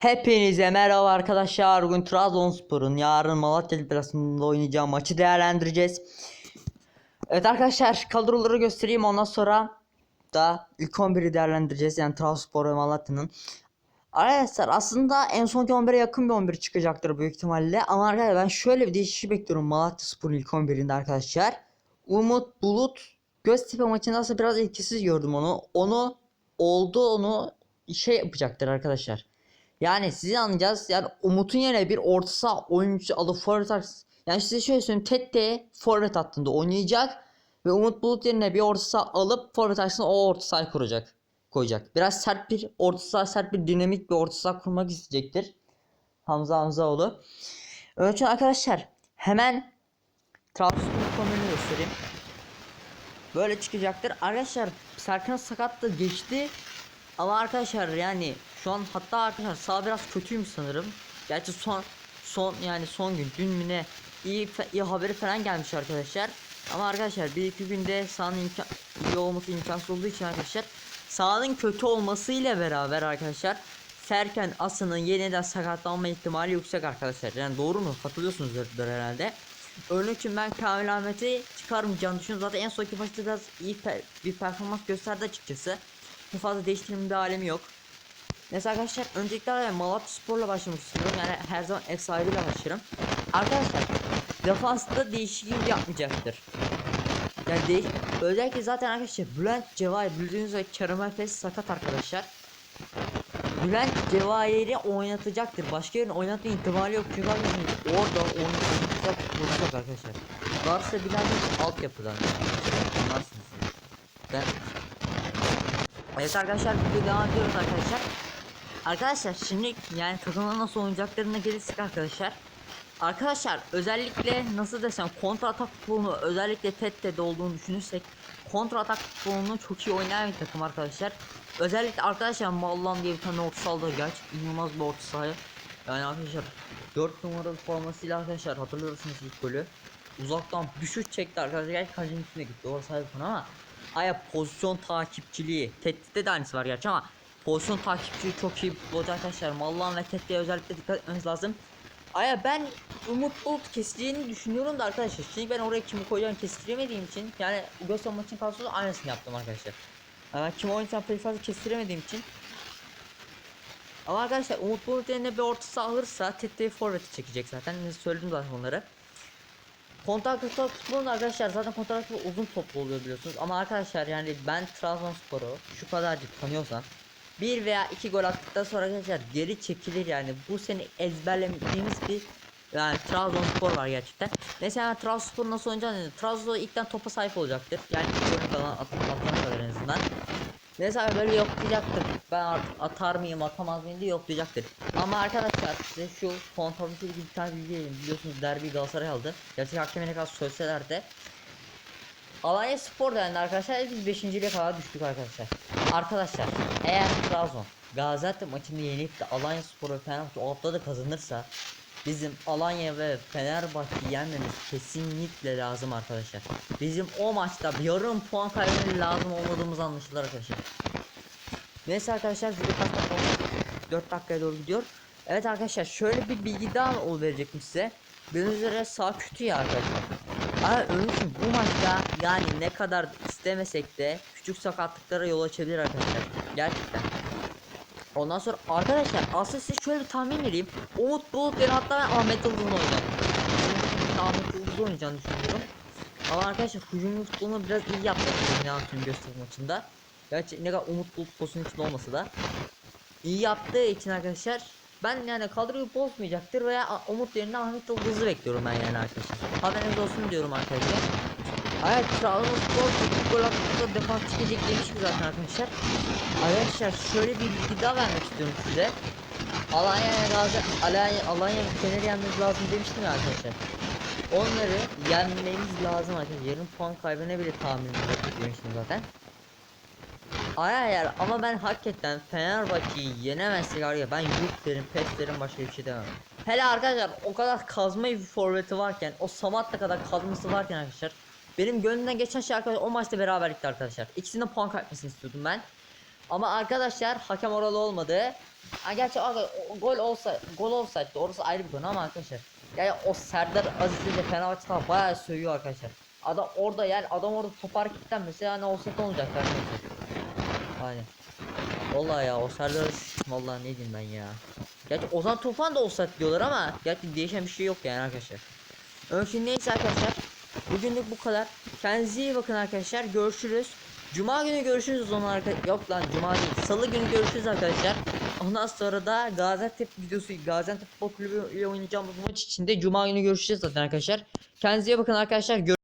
Hepinize merhaba arkadaşlar. Bugün Trabzonspor'un yarın Malatya deplasmanında oynayacağı maçı değerlendireceğiz. Evet arkadaşlar kadroları göstereyim ondan sonra da ilk 11'i değerlendireceğiz. Yani Trabzonspor ve Malatya'nın. Arkadaşlar aslında en sonki 11'e yakın bir 11 çıkacaktır büyük ihtimalle. Ama arkadaşlar ben şöyle bir değişiklik bekliyorum Malatya Spor'un ilk 11'inde arkadaşlar. Umut Bulut Göztepe maçında aslında biraz etkisiz gördüm onu. Onu oldu onu şey yapacaktır arkadaşlar. Yani sizi anlayacağız. Yani Umut'un yerine bir orta saha oyuncusu alıp forvet at- Yani size şöyle söyleyeyim. Tete forvet hattında oynayacak. Ve Umut Bulut yerine bir orta saha alıp forvet açısına o orta sahayı kuracak. Koyacak. Biraz sert bir orta saha, sert bir dinamik bir orta saha kurmak isteyecektir. Hamza Hamzaoğlu. Önce arkadaşlar hemen Trabzonspor konumunu göstereyim. Böyle çıkacaktır. Arkadaşlar Serkan sakat da geçti. Ama arkadaşlar yani şu an hatta arkadaşlar sağ biraz kötüymüş sanırım. Gerçi son son yani son gün dün mü ne iyi, iyi haberi falan gelmiş arkadaşlar. Ama arkadaşlar bir iki günde sahanın imkan iyi olması imkansız olduğu için arkadaşlar sahanın kötü olmasıyla beraber arkadaşlar Serkan Aslı'nın yeniden sakatlanma ihtimali yüksek arkadaşlar. Yani doğru mu? Katılıyorsunuzdur herhalde. Örnek için ben Kamil Ahmet'i çıkarmayacağını düşünüyorum. Zaten en sonki maçta biraz iyi pe- bir performans gösterdi açıkçası. Bu fazla değiştirmenin bir alemi yok. Mesela arkadaşlar öncelikle ben Malatya Spor'la başlamak. Yani her zaman ev sahibiyle başlarım. Arkadaşlar defansta değişiklik yapmayacaktır. Yani değiş özellikle zaten arkadaşlar Bülent Cevahir bildiğiniz üzere Kerem Efes sakat arkadaşlar. Bülent Cevahir'i oynatacaktır. Başka yerine oynatma ihtimali yok. Çünkü arkadaşlar orada onu oynatacak bulacak arkadaşlar. Varsa bilen altyapıdan. Anlarsınız. Ben Evet arkadaşlar video devam ediyoruz arkadaşlar. Arkadaşlar şimdi yani takımda nasıl oynayacaklarına gelirsek arkadaşlar. Arkadaşlar özellikle nasıl desem kontra atak futbolunu özellikle Tette'de olduğunu düşünürsek kontra atak futbolunu çok iyi oynayan bir takım arkadaşlar. Özellikle arkadaşlar Mallan diye bir tane orta sahada gerçi inanılmaz bir orta sahaya. Yani arkadaşlar 4 numaralı formasıyla arkadaşlar hatırlıyorsunuz ilk golü. Uzaktan düşüş çekti arkadaşlar. Gerçi kalecinin üstüne gitti. Orası ayrı ama Aya pozisyon takipçiliği. Tet'te de aynısı var gerçi ama pozisyon takipçiliği çok iyi futbolcu arkadaşlar. Mallan ve Tet'te özellikle dikkat etmeniz lazım. Aya ben Umut Bulut keseceğini düşünüyorum da arkadaşlar. Şimdi ben oraya kimi koyacağım kestiremediğim için yani Göster maçın kadrosu aynısını yaptım arkadaşlar. Yani ben kimi oynayacağım pek fazla kestiremediğim için. Ama arkadaşlar Umut Bulut yerine bir orta saha alırsa Tette'yi forveti çekecek zaten. Söyledim zaten onları. Kontak atak futbolunda arkadaşlar zaten kontak uzun toplu oluyor biliyorsunuz ama arkadaşlar yani ben Trabzonspor'u şu kadarcık tanıyorsam bir veya iki gol attıktan sonra arkadaşlar geri çekilir yani bu sene ezberlemediğimiz bir yani Trabzonspor var gerçekten. Mesela Trabzonspor nasıl oynayacağını Trabzonspor ilkten topa sahip olacaktır. Yani iki gol falan at atana kadar en azından. Mesela böyle yoklayacaktır. Ben atar mıyım atamaz mıyım diye yoklayacaktır. Ama arkadaşlar size şu ilgili bir tane bilgi. Biliyorsunuz derbi Galatasaray aldı. Gerçi hakeme ne kadar söyleseler de. Alanya Spor dendi arkadaşlar. Biz 5. lige kadar düştük arkadaşlar. Arkadaşlar eğer Trabzon Gaziantep maçını yenip de Alanya Spor ve Fenerbahçe o hafta da kazanırsa Bizim Alanya ve Fenerbahçe yenmemiz kesinlikle lazım arkadaşlar. Bizim o maçta bir yarım puan kaybetmemiz lazım olmadığımız anlaşılır arkadaşlar. Neyse arkadaşlar video dakika oldu? 4 dakikaya doğru gidiyor. Evet arkadaşlar şöyle bir bilgi daha ol verecektim size. Bildiğiniz üzere sağ kötü ya arkadaşlar. Ama onun bu maçta yani ne kadar istemesek de küçük sakatlıklara yol açabilir arkadaşlar. Gerçekten. Ondan sonra arkadaşlar aslında size şöyle bir tahmin vereyim. Umut Bulut yerine hatta ben Ahmet Yıldız'ın oynayacağım. Ahmet Yıldız'ın oynayacağını düşünüyorum. Ama arkadaşlar hücum futbolunu biraz iyi yaptı. Ne yaptığını göster maçında. Gerçi ne kadar Umut Bulut pozisyonun içinde olmasa da. iyi yaptığı için arkadaşlar ben yani kadroyu bozmayacaktır veya Umut yerine Ahmet Yıldız'ı bekliyorum ben yani arkadaşlar. Haberiniz olsun diyorum arkadaşlar. Evet Trabzonspor gol attığında defans çıkacak demiştik zaten arkadaşlar. Arkadaşlar şöyle bir bilgi daha vermek istiyorum size. Alanya Gazi Alanya Alanya ve Fener'i yenmemiz lazım demiştim ya arkadaşlar. Onları yenmemiz lazım arkadaşlar. Yarım puan kaybına bile tahmin demiştim zaten. Hayır ama ben hakikaten Fenerbahçe'yi yenemezsek ya ben yuh derim pes derim başka bir şey demem. Hele arkadaşlar o kadar kazma bir forveti varken o Samat'la kadar kazması varken arkadaşlar benim gönlümden geçen şey arkadaşlar o maçta beraberlikti arkadaşlar. İkisinin de puan kaybetmesini istiyordum ben. Ama arkadaşlar hakem oralı olmadı. Ha gerçi o- gol olsa gol olsaydı orası ayrı bir konu ama arkadaşlar. Yani o Serdar Aziz'le de Fenerbahçe falan bayağı söylüyor arkadaşlar. Adam orada yani adam orada top hareketten mesela hani olsa olacak arkadaşlar. Hani. Vallahi ya o Serdar Aziz vallahi ne diyeyim ben ya. Gerçi Ozan Tufan da olsa diyorlar ama gerçi değişen bir şey yok yani arkadaşlar. Ölçün neyse arkadaşlar. Bugünlük bu kadar. Kendinize iyi bakın arkadaşlar. Görüşürüz. Cuma günü görüşürüz o zaman arkadaşlar. Yok lan cuma değil. Salı günü görüşürüz arkadaşlar. Ondan sonra da Gaziantep videosu Gaziantep Futbol Kulübü ile oynayacağımız maç içinde cuma günü görüşeceğiz zaten arkadaşlar. Kendinize iyi bakın arkadaşlar. Gör